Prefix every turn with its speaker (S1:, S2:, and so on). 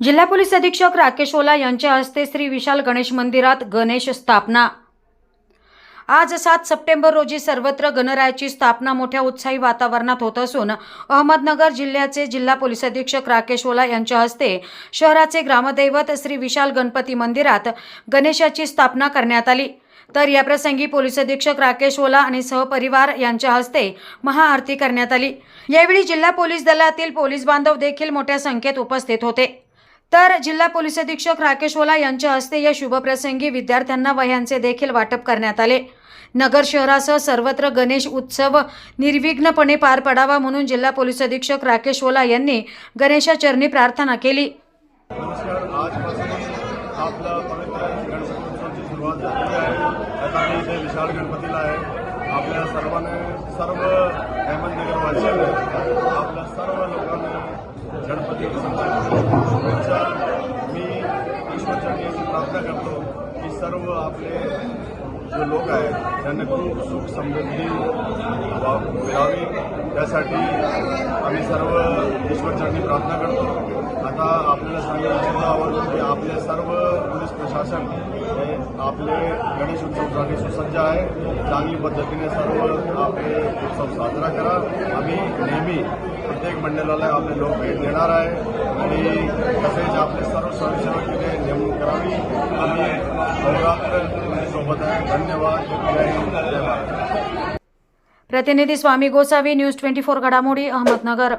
S1: जिल्हा पोलीस अधीक्षक राकेश ओला यांच्या हस्ते श्री विशाल गणेश मंदिरात गणेश स्थापना. आज सात सप्टेंबर रोजी सर्वत्र गणरायाची स्थापना मोठ्या उत्साही वातावरणात होत असून अहमदनगर जिल्ह्याचे जिल्हा पोलीस अधीक्षक राकेश ओला यांच्या हस्ते शहराचे ग्रामदैवत श्री विशाल गणपती मंदिरात गणेशाची स्थापना करण्यात आली. तर याप्रसंगी पोलीस अधीक्षक राकेश ओला आणि सहपरिवार यांच्या हस्ते महाआरती करण्यात आली. यावेळी जिल्हा पोलीस दलातील पोलीस बांधव देखील मोठ्या संख्येत उपस्थित होते. तर जिल्हा पोलीस अधीक्षक राकेश ओला यांच्या हस्ते या शुभप्रसंगी विद्यार्थ्यांना वह्यांचे देखील वाटप करण्यात आले. नगर शहरासह सर्वत्र गणेश उत्सव निर्विघ्नपणे पार पडावा म्हणून जिल्हा पोलीस अधीक्षक राकेश ओला यांनी गणेशाचरणी प्रार्थना केली.
S2: विशाल गणपतीला आहे आपल्या सर्वांना सर्व अहमदनगरवासियांना आपल्या सर्व लोकांना गणपती उत्सवाच्या शुभेच्छा मी ईश्वरचरणी अशी प्रार्थना करतो की सर्व आपले जे लोक आहेत त्यांना खूप सुख समृद्धी वा- मिळावी. त्यासाठी आम्ही सर्व ईश्वरचरणी प्रार्थना करतो. आता आपल्याला सांगायला सुद्धा आवडतो की आपले सर्व पोलीस प्रशासन आपले गणेश उत्सव झाले सुसज्ज आहे. चांगली पद्धतीने सर्व आपले उत्सव साजरा करा. आम्ही नेहमी प्रत्येक मंडळाला आपले लोक भेट देणार आहे. आणि तसेच आपले सर्व स्वयंसेवक तिथे नेमणूक करावी. आम्ही अहोरात्र सोबत आहे. धन्यवाद. जय हिंद. जय भारत.
S1: प्रतिनिधी Swami Gosavi news twenty four घडामोडी अहमदनगर.